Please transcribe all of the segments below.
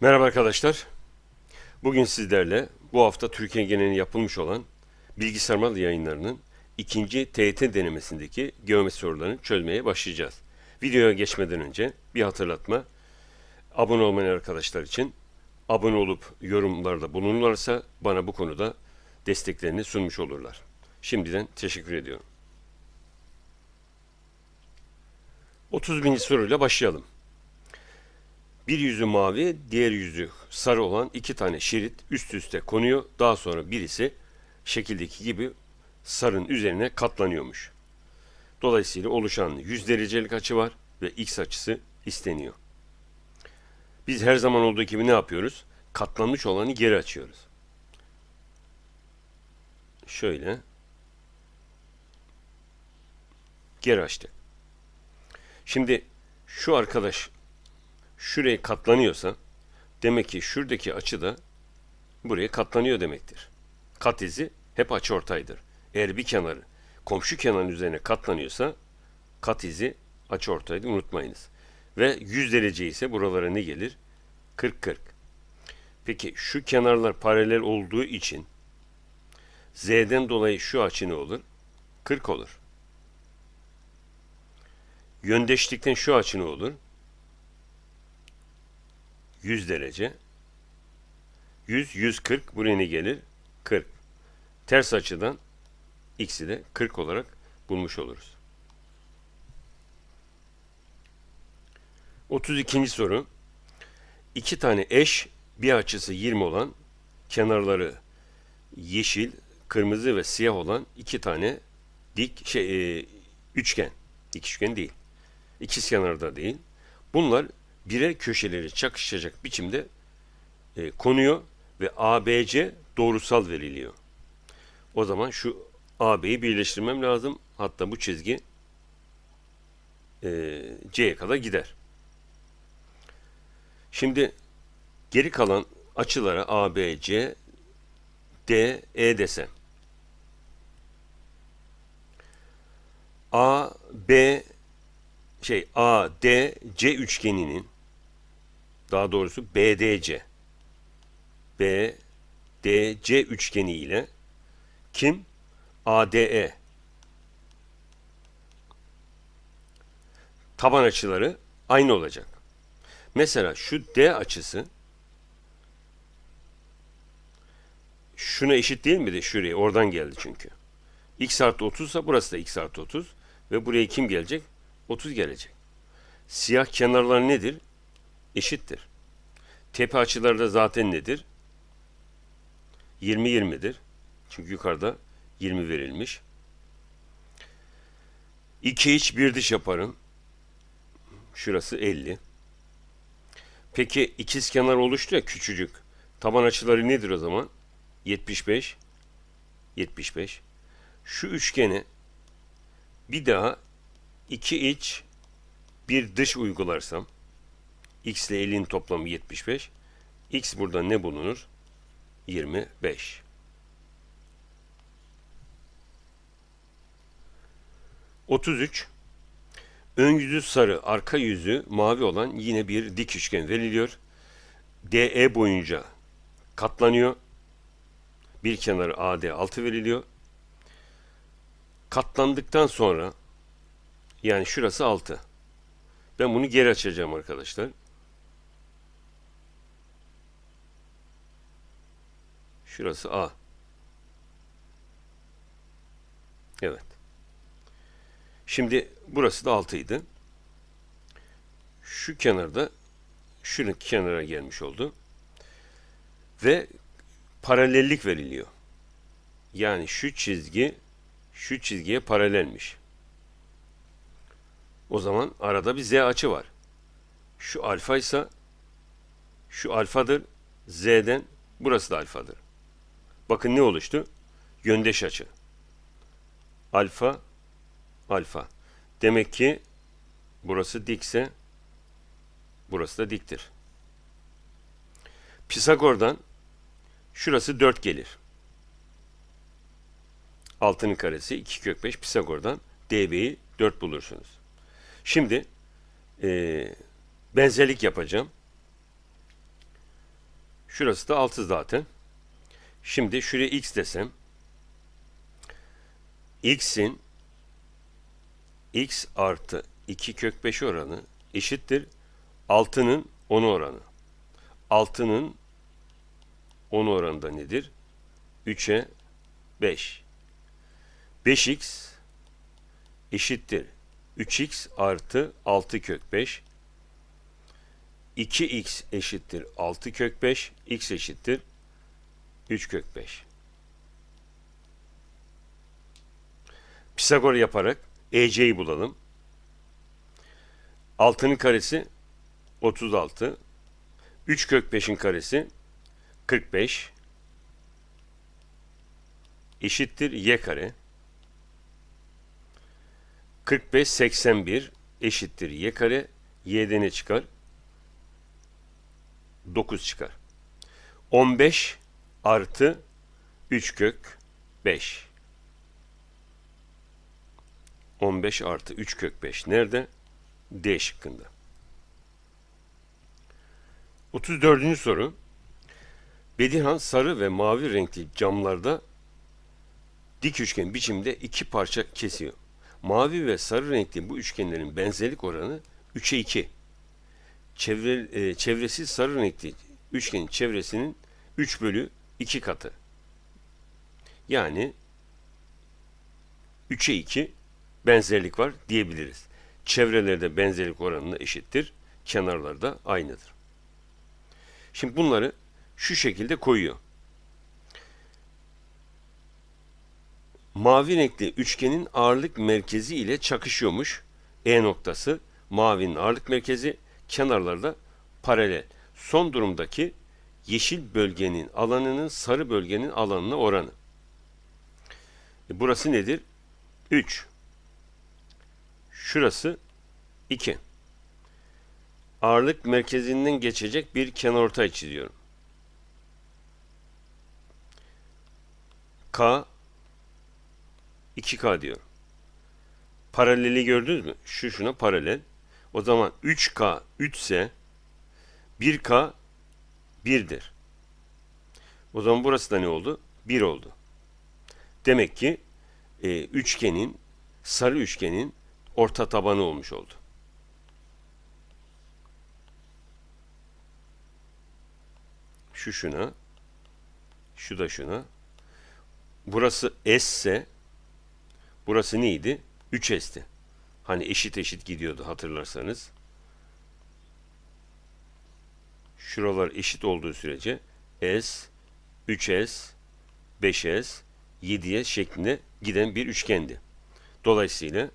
Merhaba arkadaşlar. Bugün sizlerle bu hafta Türkiye genelinde yapılmış olan bilgisayar yayınlarının ikinci TYT denemesindeki geometri sorularını çözmeye başlayacağız. Videoya geçmeden önce bir hatırlatma. Abone olmayan arkadaşlar için abone olup yorumlarda bulunurlarsa bana bu konuda desteklerini sunmuş olurlar. Şimdiden teşekkür ediyorum. 30 binci soruyla başlayalım. Bir yüzü mavi, diğer yüzü sarı olan iki tane şerit üst üste konuyor. Daha sonra birisi şekildeki gibi sarın üzerine katlanıyormuş. Dolayısıyla oluşan 100 derecelik açı var ve x açısı isteniyor. Biz her zaman olduğu gibi ne yapıyoruz? Katlanmış olanı geri açıyoruz. Şöyle. Geri açtık. Şimdi şu arkadaş şuraya katlanıyorsa demek ki şuradaki açı da buraya katlanıyor demektir. Kat izi hep açıortaydır. Eğer bir kenarı komşu kenarın üzerine katlanıyorsa kat izi açıortaydı unutmayınız. Ve 100 derece ise buralara ne gelir? 40-40. Peki şu kenarlar paralel olduğu için Z'den dolayı şu açı ne olur? 40 olur. Yöndeşlikten şu açı ne olur? 100 derece. 100, 140 buraya ne gelir? 40. Ters açıdan x'i de 40 olarak bulmuş oluruz. 32. soru. İki tane eş bir açısı 20 olan kenarları yeşil, kırmızı ve siyah olan iki tane dik şey e, üçgen. Dik üçgen değil. İkiz kenarda değil. Bunlar birer köşeleri çakışacak biçimde e, konuyor ve ABC doğrusal veriliyor. O zaman şu AB'yi birleştirmem lazım. Hatta bu çizgi e, C'ye kadar gider. Şimdi geri kalan açılara ABC, D, E desem. A, B, şey A, D, C üçgeninin daha doğrusu BDC BDC üçgeni ile kim? ADE taban açıları aynı olacak. Mesela şu D açısı şuna eşit değil mi de şuraya oradan geldi çünkü. X artı 30 ise burası da X artı 30 ve buraya kim gelecek? 30 gelecek. Siyah kenarlar nedir? Eşittir. Tepe açıları da zaten nedir? 20-20'dir. Çünkü yukarıda 20 verilmiş. 2 iç bir dış yaparım. Şurası 50. Peki ikiz kenar oluştu ya küçücük. Taban açıları nedir o zaman? 75. 75. Şu üçgeni bir daha iki iç bir dış uygularsam x ile 50'nin toplamı 75. x burada ne bulunur? 25. Otuz üç. Ön yüzü sarı, arka yüzü mavi olan yine bir dik üçgen veriliyor. DE boyunca katlanıyor. Bir kenarı AD 6 veriliyor. Katlandıktan sonra yani şurası 6. Ben bunu geri açacağım arkadaşlar. Şurası A. Evet. Şimdi burası da 6 idi. Şu kenarda şunun kenara gelmiş oldu. Ve paralellik veriliyor. Yani şu çizgi şu çizgiye paralelmiş. O zaman arada bir z açı var. Şu alfa ise şu alfadır. Z'den burası da alfadır. Bakın ne oluştu? Yöndeş açı. Alfa, alfa. Demek ki burası dikse burası da diktir. Pisagor'dan şurası 4 gelir. Altının karesi 2 kök 5 Pisagor'dan db'yi 4 bulursunuz. Şimdi e, benzerlik yapacağım. Şurası da 6 zaten. Şimdi şuraya x desem x'in x artı 2 kök 5 oranı eşittir 6'nın 10 oranı. 6'nın 10 oranında nedir? 3'e 5. 5x eşittir 3x artı 6 kök 5. 2x eşittir 6 kök 5. x eşittir 3 kök 5. Pisagor yaparak EC'yi bulalım. 6'nın karesi 36. 3 kök 5'in karesi 45 eşittir y kare. 45 81 eşittir y kare. Y'de ne çıkar? 9 çıkar. 15 artı 3 kök 5. 15 artı 3 kök 5 nerede? D şıkkında. 34. soru. Bedirhan sarı ve mavi renkli camlarda dik üçgen biçimde iki parça kesiyor. Mavi ve sarı renkli bu üçgenlerin benzerlik oranı 3'e 2. Çevre, e, çevresiz sarı renkli üçgenin çevresinin 3 bölü 2 katı. Yani 3'e 2 benzerlik var diyebiliriz. Çevrelerde benzerlik oranına eşittir. Kenarlarda aynıdır. Şimdi bunları şu şekilde koyuyor. Mavi renkli üçgenin ağırlık merkezi ile çakışıyormuş. E noktası mavinin ağırlık merkezi, kenarlarda paralel. Son durumdaki yeşil bölgenin alanının sarı bölgenin alanına oranı. E burası nedir? 3. Şurası 2. Ağırlık merkezinden geçecek bir kenarortay çiziyorum. K 2K diyor. Paraleli gördünüz mü? Şu şuna paralel. O zaman 3K 3 ise 1K 1'dir. O zaman burası da ne oldu? 1 oldu. Demek ki e, üçgenin, sarı üçgenin orta tabanı olmuş oldu. Şu şuna, şu da şuna. Burası S ise burası neydi? 3S'ti. Hani eşit eşit gidiyordu hatırlarsanız. Şuralar eşit olduğu sürece S, 3S, 5S, 7S şeklinde giden bir üçgendi. Dolayısıyla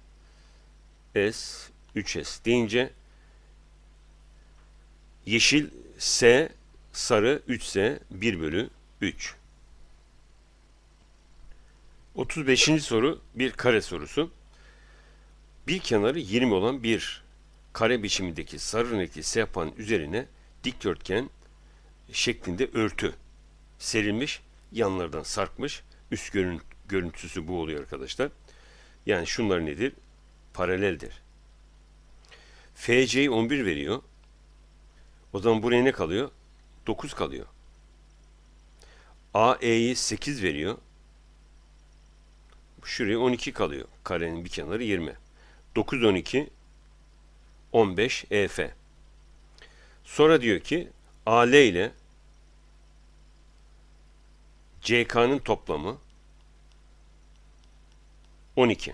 S, 3S deyince yeşil S, sarı 3S 1 bölü 3. 35. soru bir kare sorusu. Bir kenarı 20 olan bir kare biçimindeki sarı renkli sehpanın üzerine dikdörtgen şeklinde örtü serilmiş, yanlardan sarkmış. Üst görüntüsü bu oluyor arkadaşlar. Yani şunlar nedir? Paraleldir. FC'yi 11 veriyor. O zaman buraya ne kalıyor? 9 kalıyor. AE'yi 8 veriyor. Şuraya 12 kalıyor. Karenin bir kenarı 20. 9, 12, 15 EF. Sonra diyor ki AL ile CK'nın toplamı 12.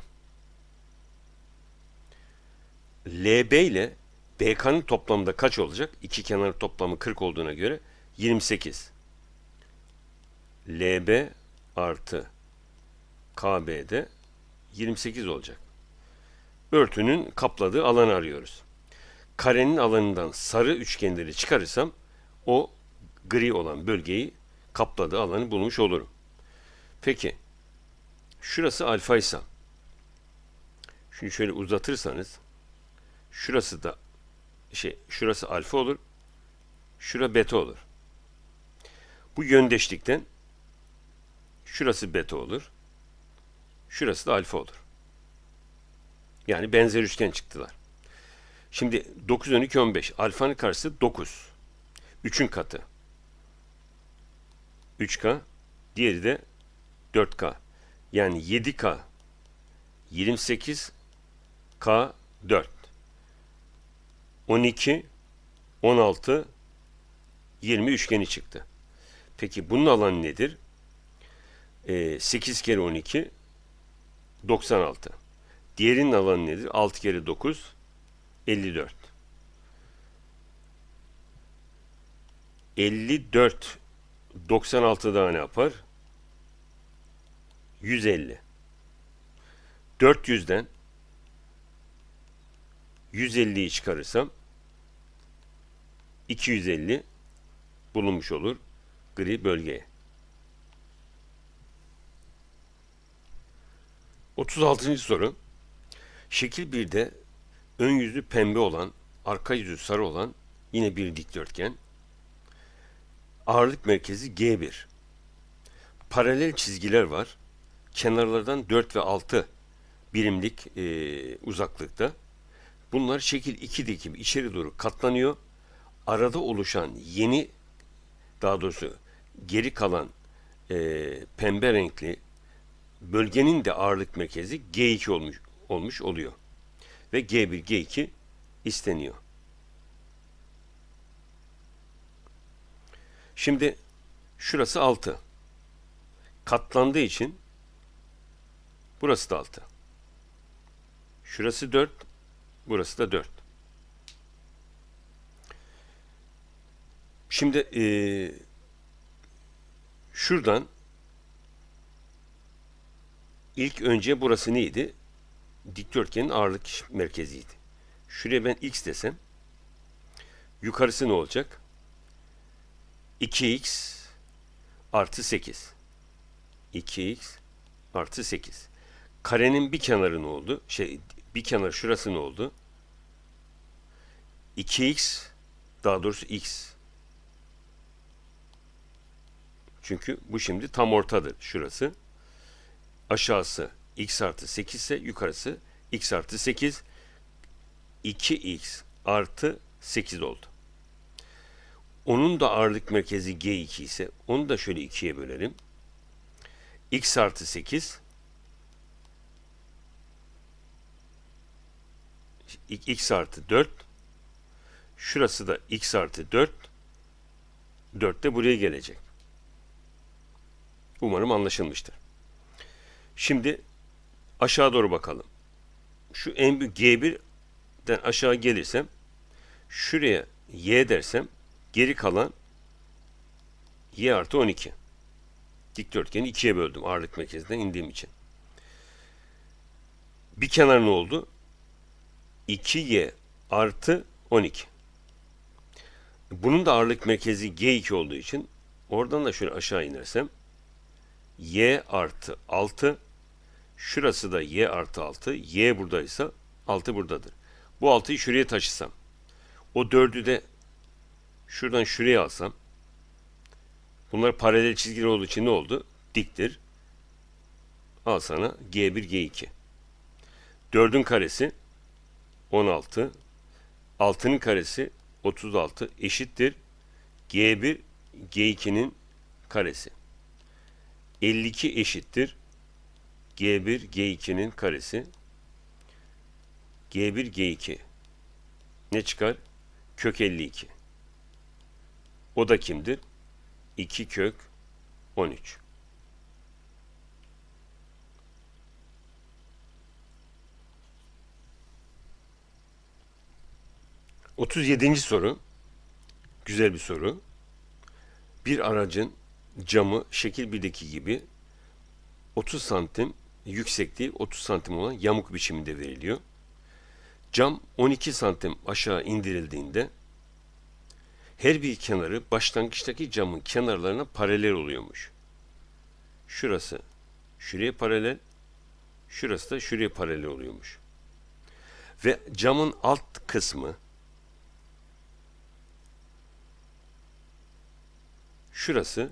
LB ile BK'nın toplamı da kaç olacak? İki kenar toplamı 40 olduğuna göre 28. LB artı KB'de 28 olacak. Örtünün kapladığı alanı arıyoruz. Karenin alanından sarı üçgenleri çıkarırsam o gri olan bölgeyi kapladığı alanı bulmuş olurum. Peki şurası alfa ise şunu şöyle uzatırsanız şurası da şey şurası alfa olur. Şura beta olur. Bu yöndeşlikten şurası beta olur. Şurası da alfa olur. Yani benzer üçgen çıktılar. Şimdi 9, 12, 15. Alfanın karşısı 9. 3'ün katı. 3K, diğeri de 4K. Yani 7K 28 K 4 12 16 20 üçgeni çıktı. Peki bunun alanı nedir? Ee, 8 kere 12 96. Diğerinin alanı nedir? 6 kere 9 54. 54 96 daha ne yapar? 150. 400'den 150'yi çıkarırsam 250 bulunmuş olur gri bölgeye. 36. soru. Şekil 1'de ön yüzü pembe olan, arka yüzü sarı olan yine bir dikdörtgen. Ağırlık merkezi G1. Paralel çizgiler var. Kenarlardan 4 ve 6 birimlik e, uzaklıkta. Bunlar şekil 2'deki gibi içeri doğru katlanıyor. Arada oluşan yeni daha doğrusu geri kalan e, pembe renkli bölgenin de ağırlık merkezi G2 olmuş olmuş oluyor. Ve G1, G2 isteniyor. Şimdi şurası 6. Katlandığı için burası da 6. Şurası 4, burası da 4. Şimdi eee şuradan ilk önce burası neydi? Dikdörtgenin ağırlık merkeziydi. Şuraya ben x desem yukarısı ne olacak? 2x artı 8. 2x artı 8. Karenin bir kenarı ne oldu? Şey bir kenar şurası ne oldu? 2x daha doğrusu x. Çünkü bu şimdi tam ortadır şurası. Aşağısı x artı 8 ise yukarısı x artı 8. 2x artı 8 oldu. Onun da ağırlık merkezi G2 ise onu da şöyle 2'ye bölelim. x artı 8 x artı 4 şurası da x artı 4 4 de buraya gelecek. Umarım anlaşılmıştır. Şimdi aşağı doğru bakalım. Şu en büyük G1'den aşağı gelirsem şuraya Y dersem geri kalan Y artı 12. Dikdörtgeni ikiye böldüm ağırlık merkezinden indiğim için. Bir kenar ne oldu? 2Y artı 12. Bunun da ağırlık merkezi G2 olduğu için oradan da şöyle aşağı inersem y artı 6 şurası da y artı 6 y buradaysa 6 buradadır. Bu 6'yı şuraya taşısam o 4'ü de şuradan şuraya alsam bunlar paralel çizgiler olduğu için ne oldu? Diktir. Al sana G1 G2. 4'ün karesi 16 6'nın karesi 36 eşittir G1 G2'nin karesi. 52 eşittir G1 G2'nin karesi. G1 G2 ne çıkar? Kök 52. O da kimdir? 2 kök 13. Otuz yedinci soru. Güzel bir soru. Bir aracın camı şekil 1'deki gibi 30 santim yüksekliği 30 santim olan yamuk biçiminde veriliyor. Cam 12 santim aşağı indirildiğinde her bir kenarı başlangıçtaki camın kenarlarına paralel oluyormuş. Şurası şuraya paralel, şurası da şuraya paralel oluyormuş. Ve camın alt kısmı şurası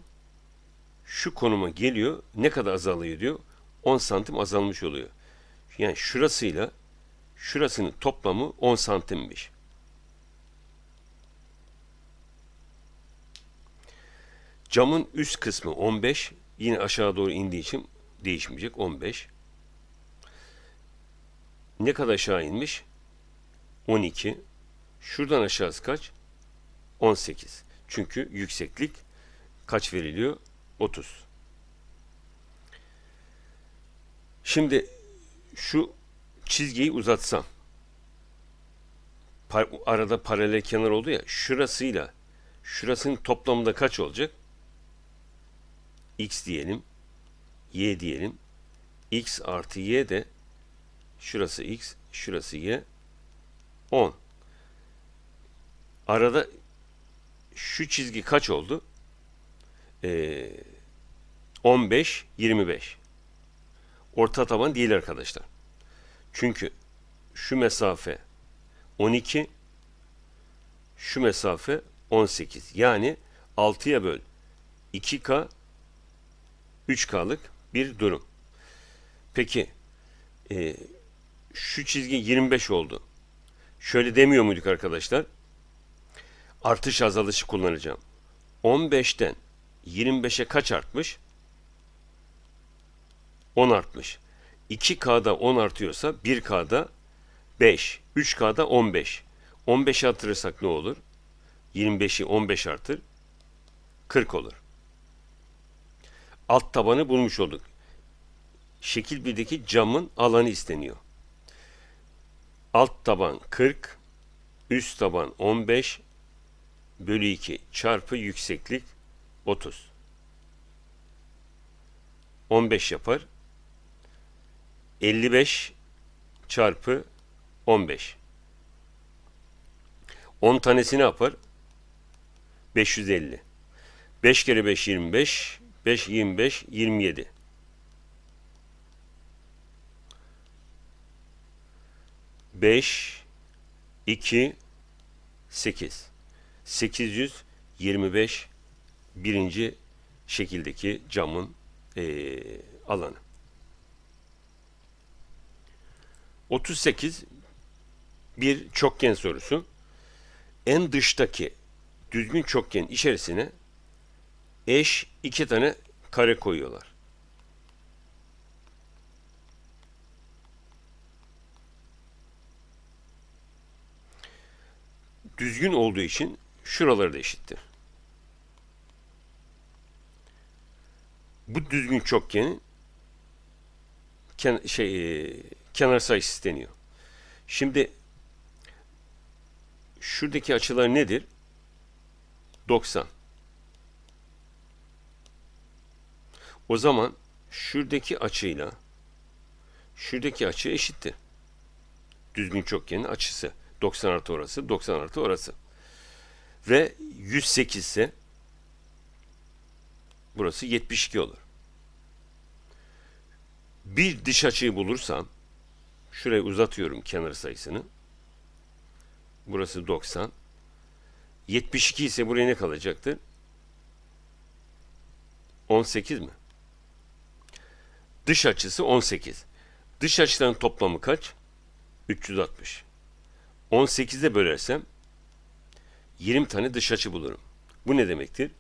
şu konuma geliyor. Ne kadar azalıyor diyor. 10 santim azalmış oluyor. Yani şurasıyla şurasının toplamı 10 santimmiş. Camın üst kısmı 15. Yine aşağı doğru indiği için değişmeyecek 15. Ne kadar aşağı inmiş? 12. Şuradan aşağısı kaç? 18. Çünkü yükseklik kaç veriliyor? 30. Şimdi şu çizgiyi uzatsam par- arada paralel kenar oldu ya şurasıyla şurasının toplamında kaç olacak? x diyelim y diyelim x artı y de şurası x şurası y 10 arada şu çizgi kaç oldu? Ee, 15 25 orta taban değil arkadaşlar. Çünkü şu mesafe 12 şu mesafe 18. Yani 6'ya böl 2K 3K'lık bir durum. Peki e, şu çizgi 25 oldu. Şöyle demiyor muyduk arkadaşlar? Artış azalışı kullanacağım. 15'ten 25'e kaç artmış? 10 artmış. 2K'da 10 artıyorsa 1K'da 5, 3K'da 15. 15 artırırsak ne olur? 25'i 15 artır. 40 olur. Alt tabanı bulmuş olduk. Şekil 1'deki camın alanı isteniyor. Alt taban 40, üst taban 15 bölü 2 çarpı yükseklik 30. 15 yapar. 55 çarpı 15. 10 tanesi ne yapar? 550. 5 kere 5 25. 5 25 27. Beş, iki, sekiz. Sekiz yüz yirmi beş birinci şekildeki camın eee, alanı. 38 bir çokgen sorusu. En dıştaki düzgün çokgen içerisine eş iki tane kare koyuyorlar. Düzgün olduğu için şuraları da eşittir. Bu düzgün çokgenin şey e, kenar sayısı isteniyor. Şimdi şuradaki açılar nedir? 90. O zaman şuradaki açıyla şuradaki açı eşittir. Düzgün çokgenin açısı. 90 artı orası, 90 artı orası. Ve 108 ise burası 72 olur. Bir dış açıyı bulursam şurayı uzatıyorum kenar sayısını. Burası 90. 72 ise buraya ne kalacaktır? 18 mi? Dış açısı 18. Dış açıların toplamı kaç? 360. 18'e bölersem 20 tane dış açı bulurum. Bu ne demektir?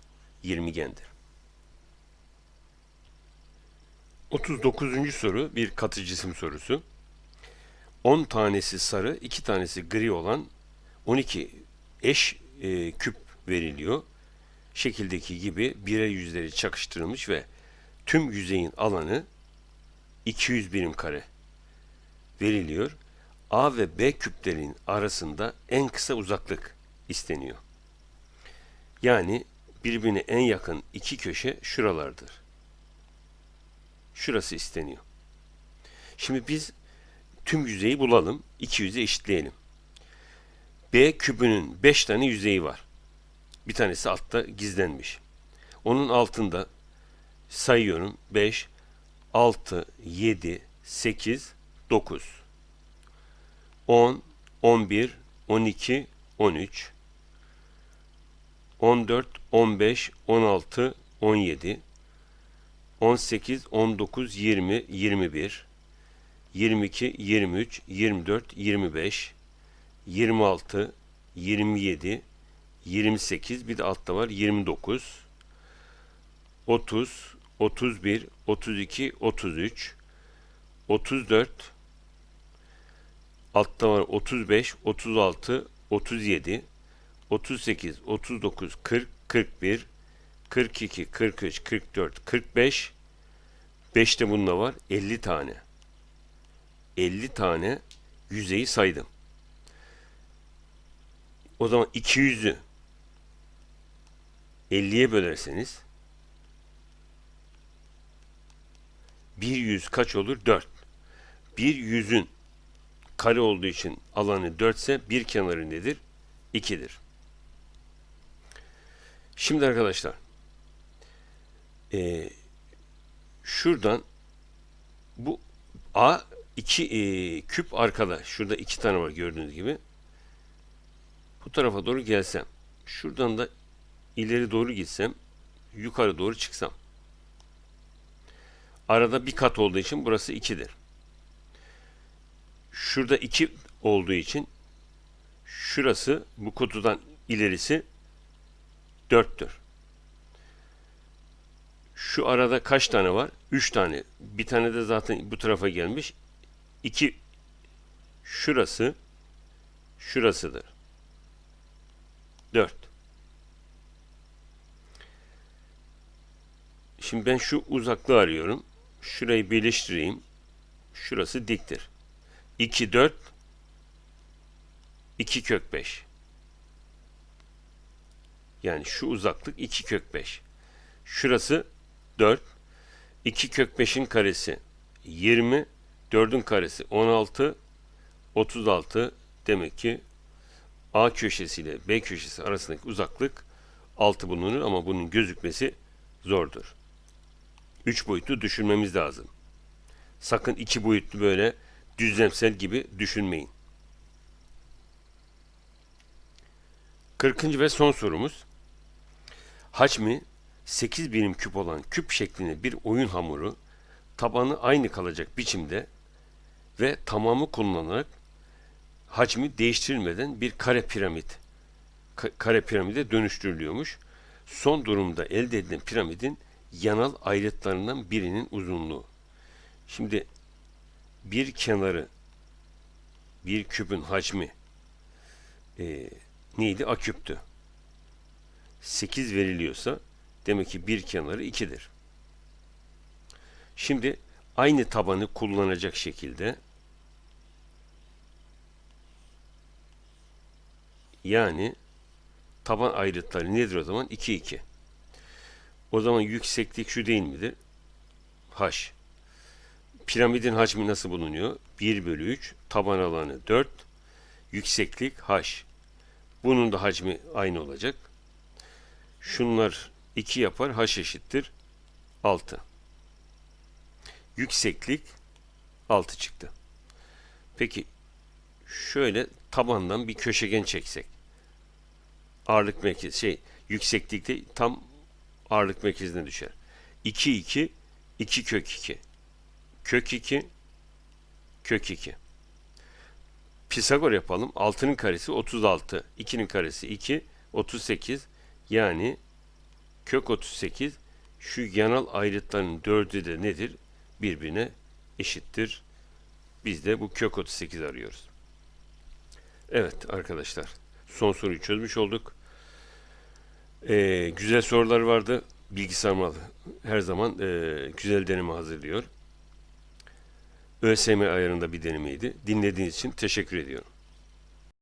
20 gendir. 39. soru bir katı cisim sorusu. 10 tanesi sarı, 2 tanesi gri olan 12 eş e, küp veriliyor. Şekildeki gibi bire yüzleri çakıştırılmış ve tüm yüzeyin alanı 200 birim kare veriliyor. A ve B küplerin arasında en kısa uzaklık isteniyor. Yani birbirine en yakın iki köşe şuralardır. Şurası isteniyor. Şimdi biz tüm yüzeyi bulalım. İki yüzeyi eşitleyelim. B kübünün 5 tane yüzeyi var. Bir tanesi altta gizlenmiş. Onun altında sayıyorum 5, 6, 7, 8, 9, 10, 11, 12, 13, 14, 15, 16, 17, 18, 19, 20, 21, 22, 23, 24, 25, 26, 27, 28 bir de altta var 29, 30, 31, 32, 33, 34, altta var 35, 36, 37, 38, 39, 40, 41, 42, 43, 44, 45, 5 de bunda var 50 tane. 50 tane yüzeyi saydım. O zaman 200'ü 50'ye bölerseniz bir yüz kaç olur? 4. Bir yüzün kare olduğu için alanı 4 ise bir kenarı nedir? 2'dir. Şimdi arkadaşlar eee, şuradan bu A iki eee, küp arkada. Şurada iki tane var gördüğünüz gibi. Bu tarafa doğru gelsem. Şuradan da ileri doğru gitsem. Yukarı doğru çıksam. Arada bir kat olduğu için burası 2'dir. Şurada 2 olduğu için şurası bu kutudan ilerisi 4'tür. Şu arada kaç tane var? 3 tane. Bir tane de zaten bu tarafa gelmiş. 2 şurası şurasıdır. 4. Şimdi ben şu uzaklığı arıyorum. Şurayı birleştireyim. Şurası diktir. 2, 4, 2 kök 5. Yani şu uzaklık 2 kök 5. Şurası 4. 2 kök 5'in karesi 20. 4'ün karesi 16. 36. Demek ki A köşesi ile B köşesi arasındaki uzaklık 6 bulunur ama bunun gözükmesi zordur. 3 boyutlu düşünmemiz lazım. Sakın 2 boyutlu böyle düzlemsel gibi düşünmeyin. 40. ve son sorumuz. Hacmi 8 birim küp olan küp şeklinde bir oyun hamuru tabanı aynı kalacak biçimde ve tamamı kullanılarak hacmi değiştirilmeden bir kare piramit ka- kare piramide dönüştürülüyormuş. Son durumda elde edilen piramidin yanal ayrıtlarından birinin uzunluğu. Şimdi bir kenarı bir küpün hacmi e, neydi? A küptü. 8 veriliyorsa demek ki bir kenarı 2'dir. Şimdi aynı tabanı kullanacak şekilde yani taban ayrıtları nedir o zaman? 2 2. O zaman yükseklik şu değil midir? H. Piramidin hacmi nasıl bulunuyor? 1 bölü 3. Taban alanı 4. Yükseklik H. Bunun da hacmi aynı olacak. Şunlar 2 yapar. H eşittir 6. Yükseklik 6 çıktı. Peki şöyle tabandan bir köşegen çeksek. Ağırlık merkezi şey yükseklikte tam ağırlık merkezine düşer. 2 2 2 kök 2 kök 2 kök 2 Pisagor yapalım. 6'nın karesi 36. 2'nin karesi 2. 38. Yani kök 38 şu yanal ayrıtların dördü de nedir? Birbirine eşittir. Biz de bu kök 38 arıyoruz. Evet arkadaşlar. Son soruyu çözmüş olduk. Ee, güzel sorular vardı. Bilgisayar malı her zaman e, güzel deneme hazırlıyor. ÖSYM ayarında bir denemeydi. Dinlediğiniz için teşekkür ediyorum.